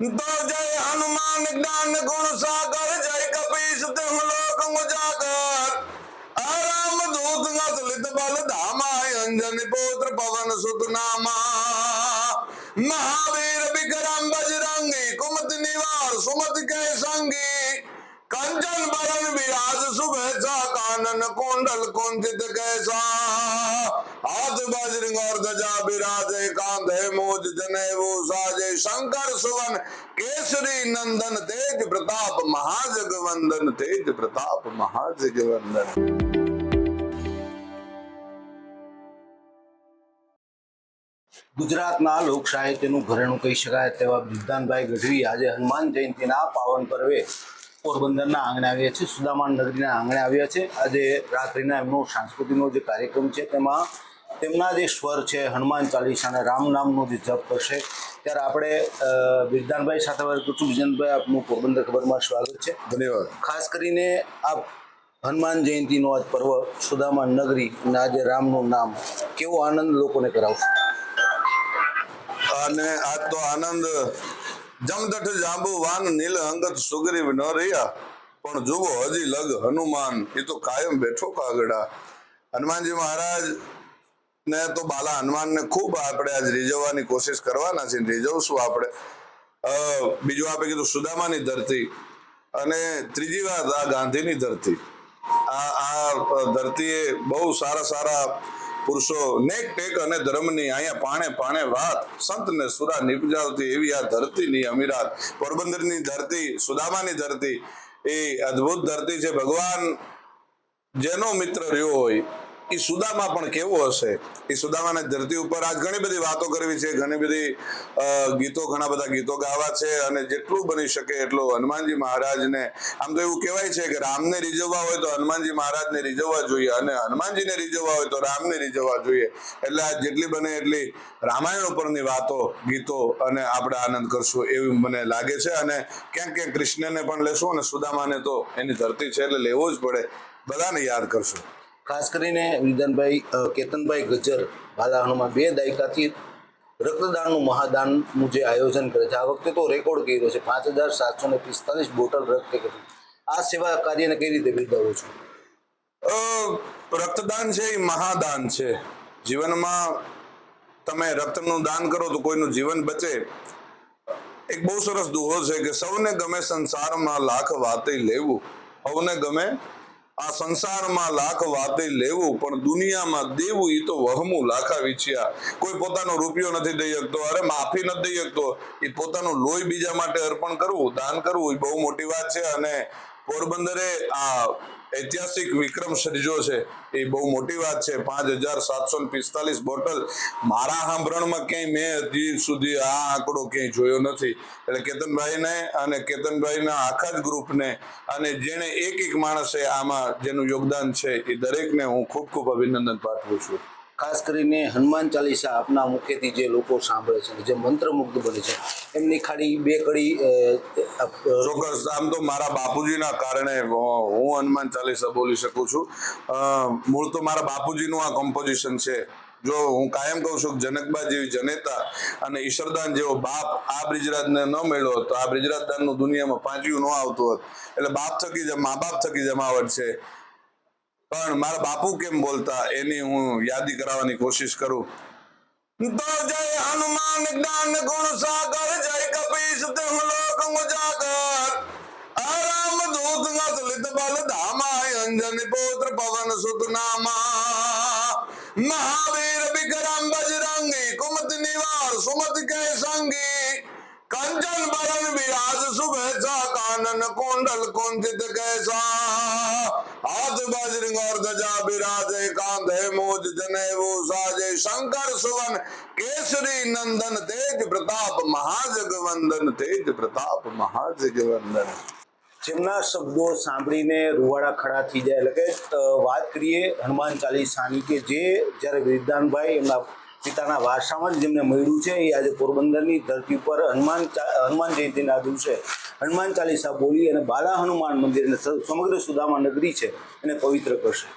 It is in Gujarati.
तो जय हनुमान ज्ञान गुण सागर जय कपीस तिहु लोक मुजागर आराम दूत असलित बल धामा अंजन पुत्र पवन सुत नामा महावीर विक्रम बजरंगी कुमति निवार सुमति के संगी कंचन बरन विराज सुभेसा कानन कुंडल कुंजित कैसा હાથ બજરંગ ધજા બિરાજે કાંધ હે મોજ જનેવો સાજે શંકર સુવન, કેસરી નંદન તેજ પ્રતાપ મહાજગ વંદન તેજ પ્રતાપ મહાજગ વંદન ગુજરાતના લોક સાહિત્યનું ઘરેણું કહી શકાય તેવા બિરદાનભાઈ ગઢવી આજે હનુમાન જયંતિના પાવન પર્વે પોરબંદરના આંગણે આવ્યા છે. સુદામાન નગરીના આંગણે આવ્યા છે. આજે રાત્રિના એમનો સાંસ્કૃતિકનો જે કાર્યક્રમ છે, તેમાં તેમના જે સ્વર છે હનુમાન ચાલીસાના રામ નામનો જે જપ કરશે ત્યારે આપણે બિરદાનભાઈ સાથે વાત કરશું. બિજનભાઈ આપનું પોરબંદર ખબરમાં સ્વાગત છે. ધન્યવાદ. ખાસ કરીને આપ હનુમાન જયંતિનો આજ પર્વ સુદામા નગરી અને આજે રામનું નામ કેવો આનંદ લોકોને કરાવશે? અને આજ તો આનંદ જમદઠ જાંબુવાન નીલ અંગત સુગ્રીવ ન રહ્યા. પણ જુઓ હજી લગ હનુમાન એ તો કાયમ બેઠો કાગડા. હનુમાનજી મહારાજ ને તો બાલા હનુમાન ને ખૂબ આપણે આજ રીઝવવાની કોશિશ કરવાના છે રીઝવશું આપણે. બીજું આપણે કીધું સુદામાની ધરતી અને ત્રીજી વાત આ ગાંધીની ધરતી. આ આ ધરતીએ બહુ સારા સારા પુરુષો નેક ટેક અને ધર્મની અહીંયા પાણે પાણે વાત સંત ને સુરા નિપજાવતી એવી આ ધરતીની અમીરાત. પોરબંદરની ધરતી, સુદામાની ધરતી એ અદ્ભુત ધરતી છે. ભગવાન જેનો મિત્ર રહ્યો હોય એ સુદામા પણ કેવો હશે? એ સુદામાને ધરતી ઉપર આજ ઘણી બધી વાતો કરવી છે, ઘણી બધી ગીતો, ઘણા બધા ગીતો ગાવા છે અને જેટલું બની શકે એટલું હનુમાનજી મહારાજને, આમ તો એવું કહેવાય છે કે રામને રીઝવવા હોય તો હનુમાનજી મહારાજને રીઝવવા જોઈએ અને હનુમાનજીને રીઝવવા હોય તો રામને રીઝવવા જોઈએ. એટલે આ જેટલી બને એટલી રામાયણ ઉપરની વાતો, ગીતો અને આપણે આનંદ કરશું એવું મને લાગે છે અને ક્યાંક ક્યાંક કૃષ્ણને પણ લેશું અને સુદામાને તો એની ધરતી છે એટલે લેવો જ પડે. બધાને યાદ કરશું. ખાસ કરીને વિધાનભાઈ કેતનભાઈ ગજર ભાલા હનુમાન બે દાયકાથી રક્તદાનનું મહાદાનનું જે આયોજન કરે છે. આ વખતે તો રેકોર્ડ કર્યો છે. પાંચ હજાર સાતસો ને પિસ્તાલીસ બોટલ રક્ત કરી આ સેવા કાર્યને કઈ રીતે બિરદાવો છો? રક્તદાન છે, એ મહાદાન છે. જીવનમાં તમે રક્તનું દાન કરો તો કોઈનું જીવન બચે. એક બહુ સરસ દુહો છે કે સૌને ગમે સંસારમાં લાખ વાતે લેવું. સૌને ગમે આ સંસારમાં લાખ વાતે લેવું, પણ દુનિયામાં દેવું એ તો વહમું લાખા વિછ્યા. કોઈ પોતાનો રૂપિયો નથી દઈ શકતો. અરે માફી નથી દઈ શકતો. એ પોતાનું લોહી બીજા માટે અર્પણ કરવું, દાન કરવું એ બહુ મોટી વાત છે. અને પોરબંદરે આ ઐતિહાસિક વિક્રમ સર્જો છે. એ બહુ મોટી વાત છે. પાંચ હજાર સાતસો પિસ્તાલીસ બોટલ મારા સાંભળણમાં ક્યાંય મેં હજી સુધી આ આંકડો ક્યાંય જોયો નથી. એટલે કેતનભાઈને અને કેતનભાઈના આખા જ ગ્રુપને અને જેણે એક એક માણસે આમાં જેનું યોગદાન છે એ દરેકને હું ખૂબ ખૂબ અભિનંદન પાઠવું છું. ખાસ કરીને હનુમાન ચાલીસા આપના મુખેથી જે લોકો સાંભળે છે જે મંત્રમુગ્ધ બને છે, એમની ખાલી બે કડી ચોક્કસ. આમ તો મારા બાપુજીના કારણે હું હનુમાન ચાલીસા બોલી શકું છું. મૂળ તો મારા બાપુજીનું આ કમ્પોઝિશન છે. જો હું કાયમ કહું છું જનકબા જેવી જનેતા અને ઈશ્વરદાન જેવો બાપ આ બ્રિજરાજને ન મળ્યો હોત, તો આ બ્રિજરાજદાનનું દુનિયામાં પાંચ્યું ન આવતું હોત. એટલે બાપ થકી જ, મા બાપ થકી જમાવટ છે. પણ મારા બાપુ કેમ બોલતા? એની હું યાદી કરાવવાની કોશિશ કરું. હનુમાન, જ્ઞાન, ગુણ, સાગર, જય કપીશ તિમ લોક મુજાગર. આરામ દૂત ગસલિત બલ ધામા અંજન પુત્ર પવન સુત નામા. મહાવીર વિક્રમ બજરંગી, કુમત નિવાર, સુમત કે સંગી કંચન બરન વિરાજ, શુભેચ્છા, કાનન કુંડલ કુંજિત કેસા. બજરંગોર ધજા બિરાજે કાંધે મોજ જનેવો સાજે શંકર સુવન, કેસરી નંદન તેજ પ્રતાપ મહાજગવંદન તેજ પ્રતાપ મહાજગવંદન જેમના શબ્દો સાંભળીને રૂવાડા ખડા થઈ જાય. એટલે કે વાત કરીએ હનુમાન ચાલીસાની કે જે જ્યારે વિદ્યાનભાઈ એમના પિતાના વારસામાં જ જેમને મળ્યું છે, એ આજે પોરબંદરની ધરતી ઉપર હનુમાન હનુમાન જયંતિના દિવસે હનુમાન ચાલીસા બોલી અને બાલા હનુમાન મંદિર સમગ્ર સુદામા નગરી છે એને પવિત્ર કરશે.